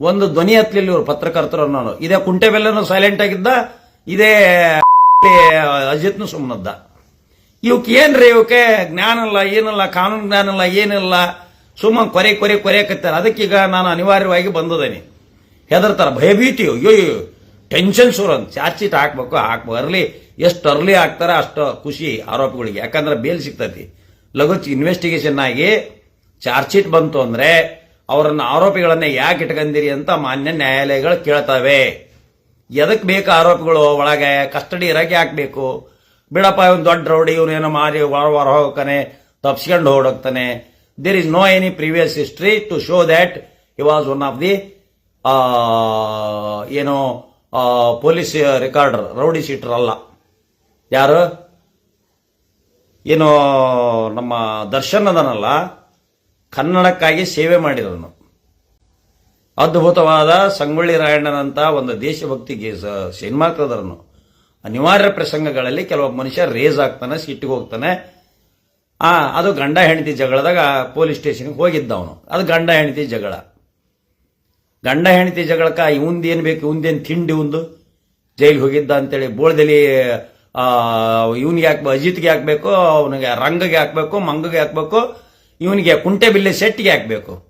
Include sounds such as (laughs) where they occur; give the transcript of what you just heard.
ಒಂದು ಧ್ವನಿ ಹತ್ಲಿಲ್ಲ ಇವರು ಪತ್ರಕರ್ತರು ನಾನು ಇದೇ ಕುಂಟೆಬೆಲ್ಲನು ಸೈಲೆಂಟ್ ಆಗಿದ್ದ, ಇದೇ (laughs) ಅಜಿತ್ನು ಸುಮ್ಮನದ್ದ ಇವಕ್ಕೆ ಏನ್ರಿ ಇವಕ್ಕೆ ಜ್ಞಾನ ಇಲ್ಲ ಏನಿಲ್ಲ, ಕಾನೂನು ಜ್ಞಾನ ಇಲ್ಲ ಏನಿಲ್ಲ. ಸುಮ್ಮ ಕೊರೆ ಕೊರೆ ಕೊರೆಯಕತ್ತಾರ ಅದಕ್ಕೀಗ ನಾನು ಅನಿವಾರ್ಯವಾಗಿ ಬಂದದೇನೆ ಹೆದರ್ತಾರ ಭಯಭೀತಿ ಅಯ್ಯೋ ಟೆನ್ಷನ್ ಶೂರ್ ಅಂತ. ಚಾರ್ಜ್ ಶೀಟ್ ಹಾಕ್ಬೇಕು ಹಾಕ್ಬೇಕು. ಅರ್ಲಿ ಎಷ್ಟು ಅರ್ಲಿ ಹಾಕ್ತಾರೆ ಅಷ್ಟು ಖುಷಿ ಆರೋಪಿಗಳಿಗೆ. ಯಾಕಂದ್ರೆ ಬೇಲ್ ಸಿಗ್ತತಿ. ಲಘು ಇನ್ವೆಸ್ಟಿಗೇಷನ್ ಆಗಿ ಚಾರ್ಜ್ ಶೀಟ್ ಬಂತು ಅಂದ್ರೆ ಅವರನ್ನ ಆರೋಪಿಗಳನ್ನ ಯಾಕೆ ಇಟ್ಕೊಂಡಿರಿ ಅಂತ ಮಾನ್ಯ ನ್ಯಾಯಾಲಯಗಳು ಕೇಳ್ತವೆ. ಎದಕ್ ಬೇಕು ಆರೋಪಿಗಳು ಒಳಗೆ? ಕಸ್ಟಡಿ ಇರಕ್ಕೆ ಹಾಕ್ಬೇಕು ಬೇಕು? ಬಿಡಪ್ಪ, ಇವನ್ ದೊಡ್ಡ ರೌಡಿ ಇವನೇನೋ ಮಾರಿ ಹೊರ ಹೊರ ಹೋಗ್ತಾನೆ, ತಪ್ಸ್ಕೊಂಡು ಓಡೋಗ್ತಾನೆ. There is no any previous history to show that he was one of the ಏನೋ ಪೊಲೀಸ್ ರೆಕಾರ್ಡರ್ ರೌಡಿ ಶೀಟರ್ ಅಲ್ಲ. ಯಾರು? ಏನೋ, ನಮ್ಮ ದರ್ಶನ್ ಅದನಲ್ಲ. ಕನ್ನಡಕ್ಕಾಗಿ ಸೇವೆ ಮಾಡಿದವನು. ಅದ್ಭುತವಾದ ಸಂಗೊಳ್ಳಿ ರಾಯಣ್ಣನಂಥ ಒಂದು ದೇಶಭಕ್ತಿಗೆ ಸಿನಿಮಾಕದರನು ಅನಿವಾರ್ಯ ಪ್ರಸಂಗಗಳಲ್ಲಿ ಕೆಲವೊಬ್ಬ ಮನುಷ್ಯ ರೇಸ್ ಆಗ್ತಾನೆ ಸಿಟ್ಟಿಗೆ ಹೋಗ್ತಾನೆ. ಆ, ಅದು ಗಂಡ ಹೆಂಡತಿ ಜಗಳದಾಗ ಪೊಲೀಸ್ ಸ್ಟೇಷನ್ಗೆ ಹೋಗಿದ್ದ ಅವನು ಅದು ಗಂಡ ಹೆಂಡತಿ ಜಗಳ. ಗಂಡ ಹೆಂಡತಿ ಜಗಳಕ್ಕ ಇವಂದೇನು ಬೇಕು ಇವಂದೇನು ತಿಂಡಿ ಒಂದು ಜೈಲಿಗೆ ಹೋಗಿದ್ದ ಅಂತೇಳಿ ಬೋಳದಲ್ಲಿ ಇವನಿಗೆ ಹಾಕ್ಬೇಕು ಅಜಿತ್ಗೆ ಹಾಕ್ಬೇಕು ಅವನಿಗೆ ರಂಗಗೆ ಹಾಕ್ಬೇಕು ಮಂಗಗೆ ಹಾಕ್ಬೇಕು ಇವನಿಗೆ ಕುಂಟೆ ಬಿಲ್ಲೆ ಹಾಕಬೇಕು ಹಾಕ್ಬೇಕು.